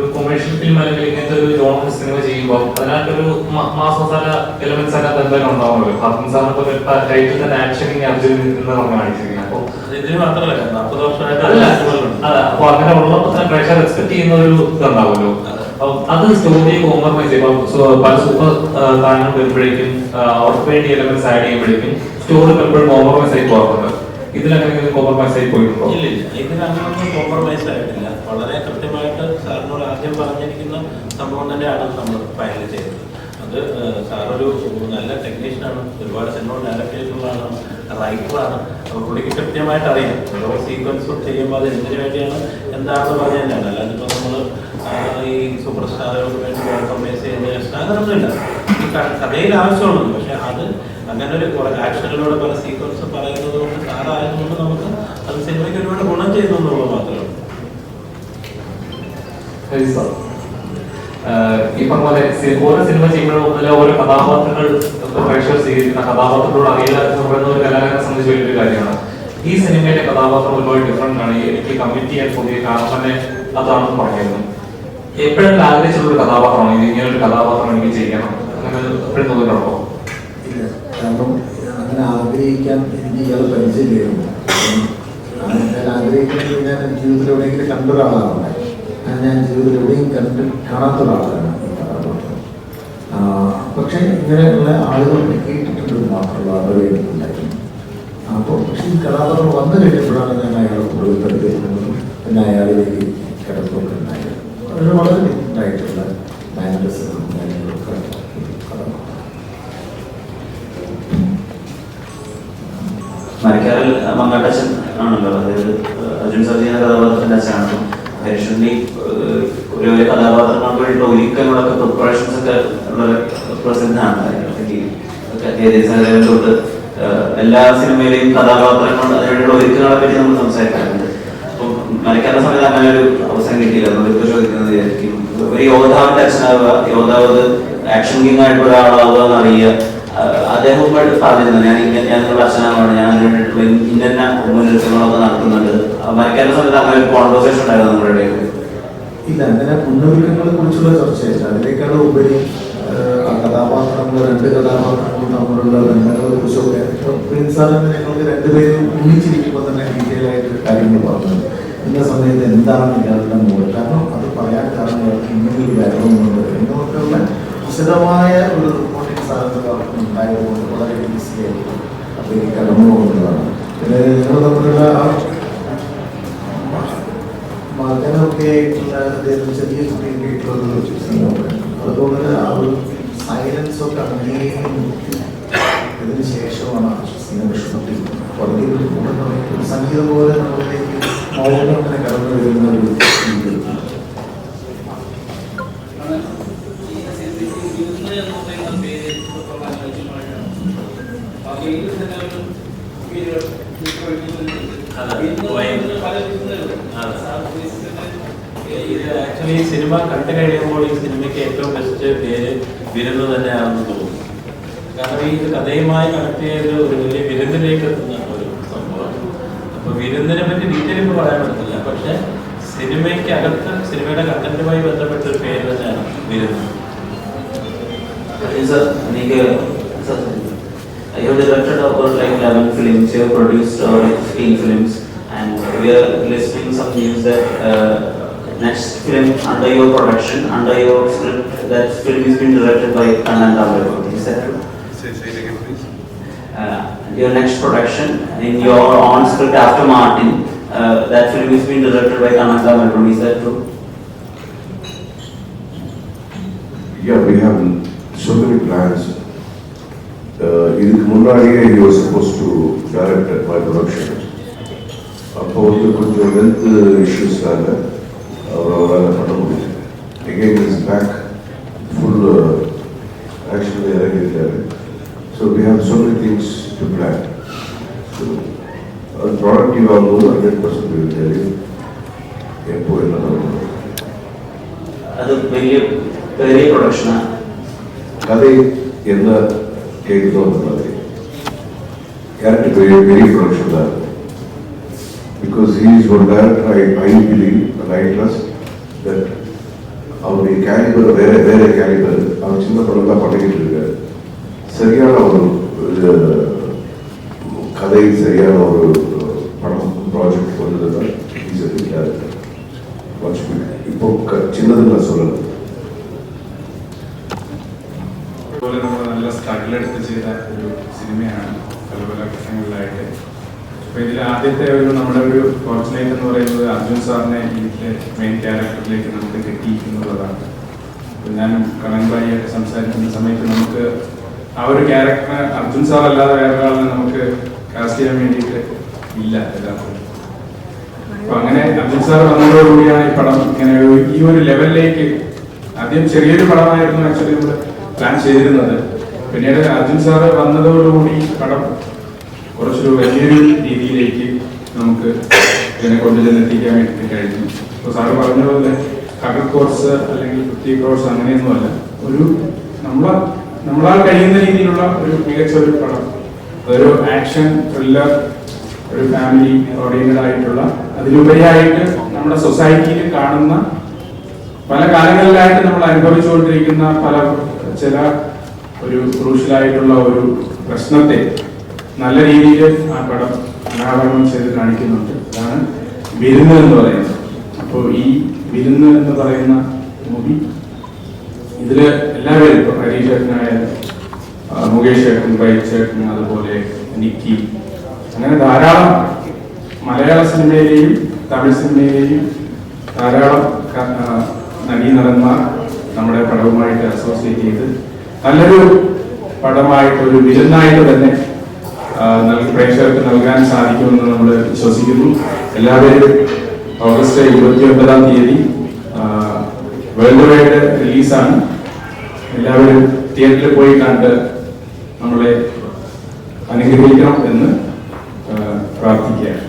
ഒരു commercial film അല്ലെങ്കിൽ ഇങ്ങനത്തെ ഒരു ജോണർ സിനിമ ചെയ്യുമ്പോൾ അതിനകത്തൊരു മാസമസാല മാസ് മസാല എലമെന്റ്സ് അതിനകത്ത് എന്തായാലും ഉണ്ടാവുമല്ലോ. ഹാഫിൻ സാറിന്റെ ടൈറ്റിൽ തന്നെ ആക്ഷൻ അർജുൻ എന്ന് നമ്മൾ കാണിച്ചിരിക്കുന്നത്. അപ്പോൾ ഇതിന് മാത്രമല്ല നാൽപ്പത് വർഷമായിട്ട് അപ്പൊ അങ്ങനെ ഉള്ളപ്പോൾ തന്നെ പ്രേക്ഷകർ എക്സ്പെക്ട് ചെയ്യുന്ന ഒരു ഇതുണ്ടാവുമല്ലോ. അതെ. സ്റ്റോറി കോംപ്രമൈസ് ചെയ്യും. പല സൂപ്പർ താരങ്ങൾ വരുമ്പോഴേക്കും അവർക്ക് വേണ്ടി എലമെന്റ്സ് ആഡ് ചെയ്യുമ്പോഴേക്കും സ്റ്റോറി പലപ്പോഴും കോംപ്രമൈസ് ആയി പോകാറുണ്ട്. ഇതിലെങ്ങനെ കോംപ്രമൈസ് ആയി പോയിട്ടുണ്ടോ? ഇല്ല ഇല്ല. ഇതിന് കോംപ്രമൈസ് ആയിട്ടില്ല. വളരെ കൃത്യമായിട്ട് സാറിനോട് ആദ്യം പറഞ്ഞിരിക്കുന്ന സംഭവം തന്നെയാണ് നമ്മൾ ഫയൽ ചെയ്തത്. അത് സാറൊരു നല്ല ടെക്നീഷ്യനാണ്. ഒരുപാട് സിനിമ ഡയറക്ട് റൈറ്ററാണ്. അപ്പോൾ പുള്ളിക്ക് കൃത്യമായിട്ട് അറിയാം. ഓരോ സീക്വൻസും ചെയ്യുമ്പോൾ അത് എന്തിനു വേണ്ടിയാണ് എന്താണെന്ന് പറഞ്ഞു തന്നെയാണ് അല്ലാതെ ഇപ്പോൾ നമ്മൾ ഈ സൂപ്പർ സ്റ്റാറുകൾക്ക് വേണ്ടി കോംപ്രമൈസ് ചെയ്യുന്ന അങ്ങനൊന്നുമില്ല. ഈ കഥയിൽ ആവശ്യമുള്ളത് പക്ഷെ അത് അങ്ങനെ ഒരു കുറെ ആക്ഷനിലൂടെ പല സീക്വൻസ് പറയുന്നത് കൊണ്ട് സാറായതുകൊണ്ട് നമുക്ക് അത് സിനിമയ്ക്ക് ഒരുപാട് ഗുണം ചെയ്യുന്നു എന്നുള്ളത് മാത്രമേ ഉള്ളൂ. ശരി സാർ. ആഹ് ഈ പോലെ ഓരോ സിനിമ ചെയ്യുമ്പോഴും ഓരോ കഥാപാത്രങ്ങൾ പ്രേക്ഷകർ സ്വീകരിക്കുന്ന കഥാപാത്രങ്ങളോട് അറിയില്ല എന്ന് പറയുന്ന ഒരു കലാകാരനെ സംബന്ധിച്ച് വലിയൊരു കാര്യമാണ്. ഈ സിനിമയിലെ കഥാപാത്രം ഒരുപാട് ഡിഫറെന്റ് ആണ്. എനിക്ക് കമ്മിറ്റ് ചെയ്യാൻ പുതിയ കാരണം തന്നെ അതാണെന്ന് പറഞ്ഞിരുന്നു എപ്പോഴും ആഗ്രഹിച്ചുള്ള ഒരു കഥാപാത്രമാണ്. ഇത് ഇങ്ങനെ ഒരു കഥാപാത്രം എനിക്ക് ചെയ്യണം. അങ്ങനെ എപ്പോഴും തോന്നിയിട്ടുണ്ടോ ഇല്ല കാരണം അങ്ങനെ ആഗ്രഹിക്കാൻ എനിക്ക് ഇയാൾ പരിചയമില്ലായിരുന്നു അപ്പം ഞാൻ ആഗ്രഹിക്കുന്നത് ഞാൻ ജീവിതത്തിൽ എവിടെയെങ്കിലും കണ്ട ഒരാളാണ് ഞാൻ ജീവിതത്തിൽ എവിടെയും കണ്ട് കാണാത്ത ഒരാളാണ് പക്ഷേ ഇങ്ങനെയുള്ള ആളുകൾ കേട്ടിട്ടുണ്ട് മാത്രമുള്ള എനിക്കുണ്ടായിരുന്നു അപ്പോൾ പക്ഷേ ഈ കലാപങ്ങൾ വന്നു കഴിഞ്ഞപ്പോഴാണ് ഞാൻ അയാളെ കൂടുതൽ പരിചയപ്പെടുന്നതും പിന്നെ അയാളിലേക്ക് കിടപ്പൊക്കെ ഉണ്ടായത്. വളരെ ഒരു ഒരു കഥാപാത്രങ്ങൾക്ക് വേണ്ടിയിട്ട് ഒരുക്കങ്ങളൊക്കെ പ്രിപ്പറേഷൻസ് ഒക്കെ ഉള്ള പ്രസിദ്ധമാണ്. തൊട്ട് എല്ലാ സിനിമയിലെയും കഥാപാത്രങ്ങൾ അതിനുവേണ്ടിയുള്ള ഒരുക്കങ്ങളെ പറ്റി നമ്മൾ സംസാരിക്കാറുണ്ട്. അപ്പം സമയത്ത് അങ്ങനെ ഒരു അവസരം കിട്ടിയില്ല. ഇപ്പോൾ ചോദിക്കുന്നത് ഒരു യോദ്ധാവിന്റെ അച്ഛനാവുക യോദ്ധാവ് ആക്ഷൻ കിങ് ആയിട്ടുള്ള ഒരാളാവുക എന്നറിയുക ആഹ് അദ്ദേഹം ഉമ്മയോട് പറഞ്ഞിരുന്നു ഞാൻ ഇങ്ങനെ ഞാൻ അച്ഛനാണ് ഞാൻ അതിന് വേണ്ടിയിട്ടുള്ള ഇന്ന മുന്നൊരുക്കങ്ങളൊക്കെ നടത്തുന്നുണ്ട്. മരക്കാരുടെ സമയത്ത് അങ്ങനെ ഒരു കോൺവെർസേഷൻ ഉണ്ടായിരുന്നു നമ്മുടെ ഇടയിൽ. ഇല്ല അങ്ങനെ മുന്നൊരുക്കങ്ങളെ കുറിച്ചുള്ള ചർച്ചയില്ല. അതിനേക്കാൾ ഉപരി കഥാപാത്രങ്ങൾ രണ്ട് കഥാപാത്രങ്ങളും തമ്മിലുള്ള ബന്ധങ്ങളെ കുറിച്ചൊക്കെ. പ്രിൻസാറിന് ഞങ്ങൾക്ക് രണ്ടുപേരും ഒന്നിച്ചിരിക്കുമ്പോൾ തന്നെ ഡീറ്റെയിൽ ആയിട്ട് കാര്യങ്ങൾ പറഞ്ഞു ഇന്ന സമയത്ത് എന്താണ് ഇയാളുടെ മോഡ് കാരണം അത് പറയാൻ കാരണം ഇങ്ങനൊരു ബാക്ക്ഗ്രൗണ്ട് എന്നൊക്കെയുള്ള വിശദമായ ഒരു സാധനങ്ങൾ ഉണ്ടായതുകൊണ്ട് വളരെ ഈസി ആയിട്ട് അതിലേക്ക് കടന്നു പോകുന്നതാണ് പിന്നെ ഞങ്ങൾ തമ്മിലുള്ള ആ മകനൊക്കെ ആയിട്ടുള്ള അദ്ദേഹത്തിന് ചെറിയ കുട്ടിയൊക്കെ ആയിട്ടുള്ള ഒരു സിനിമ അതുകൊണ്ട് ആ ഒരു സൈലൻസ് ഒക്കെ അങ്ങനെയും ഇതിന് ശേഷമാണ് ആ സിനിമ ഷൂട്ടിംഗ് വളരെ ഒരു സംഗീതം പോലെ നമ്മളിലേക്ക് മൗനം അങ്ങനെ കടന്നു വരുന്ന ഒരു ഇത്. ആക്ച്വലി സിനിമ കണ്ടു കഴിയുമ്പോൾ ഈ സിനിമയ്ക്ക് ഏറ്റവും ബെസ്റ്റ് പേര് വിരുന്ന് തന്നെയാണെന്ന് തോന്നുന്നു. കാരണം ഈ കഥയുമായി കണക്ട് ചെയ്ത് ഒരു വലിയ വിരുന്നിലേക്ക് എത്തുന്ന ഒരു സംഭവമാണ്. അപ്പൊ വിരുന്നിനെ പറ്റി ഡീറ്റെയിൽ ഇപ്പോൾ പറയാൻ പറ്റത്തില്ല. പക്ഷെ സിനിമയ്ക്ക് അകത്ത് സിനിമയുടെ കണ്ടന്റുമായി ബന്ധപ്പെട്ട ഒരു പേര് തന്നെയാണ് വിരുന്ന്. എനിക്ക് you have directed over like 11 films, you have produced over like 15 films, and we are listening some news that uh, next film under your production, under your script, that film is being directed by Kannan Tamil. Is that true? Say, say it again, please. Uh, your next production in your own script after Martin, uh, that film is being directed by Kannan Tamil. Is that true? Yeah, we have so many plans. இதுக்கு முன்னாடியே you suppose to direct at my production அப்போ வந்து கொஞ்சம் health இஷ்யூஸ்னால அவர் அவரால் பண்ண முடியல again is back full ஆக்ஷனில் இறங்கியிருக்காரு so we have so many things to plan அது ப்ராடக்டிவ் ஆகும்போது ஹண்ட்ரட் பர்சன்ட் இருக்காரு எப்போ என்ன அது பெரிய பெரிய ப்ரொடக்ஷனா கதை என்ன கேட்குதோ அந்த மாதிரி கேரக்டர் பெரிய பெரிய because he is one director I I believe and I trust that அவருடைய கேலிபர் வேற வேற கேலிபர் அவர் சின்ன படம் தான் பண்ணிக்கிட்டு இருக்காரு. சரியான ஒரு கதை சரியான ஒரு ഘട്ടങ്ങളിലായിട്ട് അപ്പൊ ഇതിൽ ആദ്യത്തെ ഒരു നമ്മുടെ ഒരു ഫോർച്ചുനേറ്റ് എന്ന് പറയുന്നത് അർജുൻ സാറിനെ ഇതിന്റെ മെയിൻ ക്യാരക്ടറിലേക്ക് നമുക്ക് കിട്ടിയിരിക്കുന്നുള്ളതാണ് അപ്പൊ ഞാൻ കണൻബായിയായിട്ട് സംസാരിക്കുന്ന സമയത്ത് നമുക്ക് ആ ഒരു ക്യാരക്ടറിനെ അർജുൻ സാർ അല്ലാതെ വേറെ ഒരാളിനെ നമുക്ക് കാസ്റ്റ് ചെയ്യാൻ വേണ്ടിയിട്ട് ഇല്ല എല്ലാവർക്കും അപ്പൊ അങ്ങനെ അർജുൻ സാർ വന്നതോടുകൂടിയാണ് ഈ പടം ഇങ്ങനെ ഈ ഒരു ലെവലിലേക്ക് ആദ്യം ചെറിയൊരു പടമായിരുന്നു ആക്ച്വലി നമ്മൾ പ്ലാൻ ചെയ്തിരുന്നത്. പിന്നീട് അർജുൻ സാർ വന്നതോടുകൂടി പടം കുറച്ചൊരു വലിയൊരു രീതിയിലേക്ക് നമുക്ക് ഇതിനെ കൊണ്ടുചെന്നെത്തിക്കാൻ വേണ്ടി കഴിഞ്ഞു. ഇപ്പൊ സാറ് പറഞ്ഞ പോലെ കടൽ കോഴ്സ് അല്ലെങ്കിൽ പ്രത്യേക കോഴ്സ് അങ്ങനെയൊന്നുമല്ല ഒരു നമ്മളെ നമ്മളാൽ കഴിയുന്ന രീതിയിലുള്ള ഒരു മികച്ച ഒരു പടം. അതൊരു ആക്ഷൻ ത്രില്ലർ ഒരു ഫാമിലി ഓറിയന്റഡ് ആയിട്ടുള്ള അതിലുപരിയായിട്ട് നമ്മുടെ സൊസൈറ്റിയിൽ കാണുന്ന പല കാലങ്ങളിലായിട്ട് നമ്മൾ അനുഭവിച്ചുകൊണ്ടിരിക്കുന്ന പല ചില ഒരു ക്രൂഷ്യലായിട്ടുള്ള ഒരു പ്രശ്നത്തെ നല്ല രീതിയിൽ ആ പടം അനാവരണം ചെയ്ത് കാണിക്കുന്നുണ്ട്. അതാണ് വിരുന്ന് എന്ന് പറയുന്നത്. അപ്പോൾ ഈ വിരുന്ന് എന്ന് പറയുന്ന മൂവി ഇതിൽ എല്ലാവരും ഇപ്പൊ ഹരീഷ് ചേട്ടനായാലും മുകേഷ് ചേട്ടൻ ബൈക്ക് ചേട്ടൻ അതുപോലെ നിക്കി അങ്ങനെ ധാരാളം മലയാള സിനിമയിലെയും തമിഴ് സിനിമയിലെയും ധാരാളം നടീ നടന്മാർ നമ്മുടെ പടവുമായിട്ട് അസോസിയേറ്റ് ചെയ്ത് നല്ലൊരു പടമായിട്ട് ഒരു വിരുന്നായിട്ട് തന്നെ പ്രേക്ഷകർക്ക് നൽകാൻ സാധിക്കുമെന്ന് നമ്മൾ വിശ്വസിക്കുന്നു. എല്ലാവരും ഓഗസ്റ്റ് ഇരുപത്തി ഒൻപതാം തീയതി വേൾഡ് വൈഡ് റിലീസാണ്. എല്ലാവരും തിയേറ്ററിൽ പോയി കണ്ട് നമ്മളെ അനുഗ്രഹിക്കണം എന്ന് പ്രാർത്ഥിക്കുകയാണ്.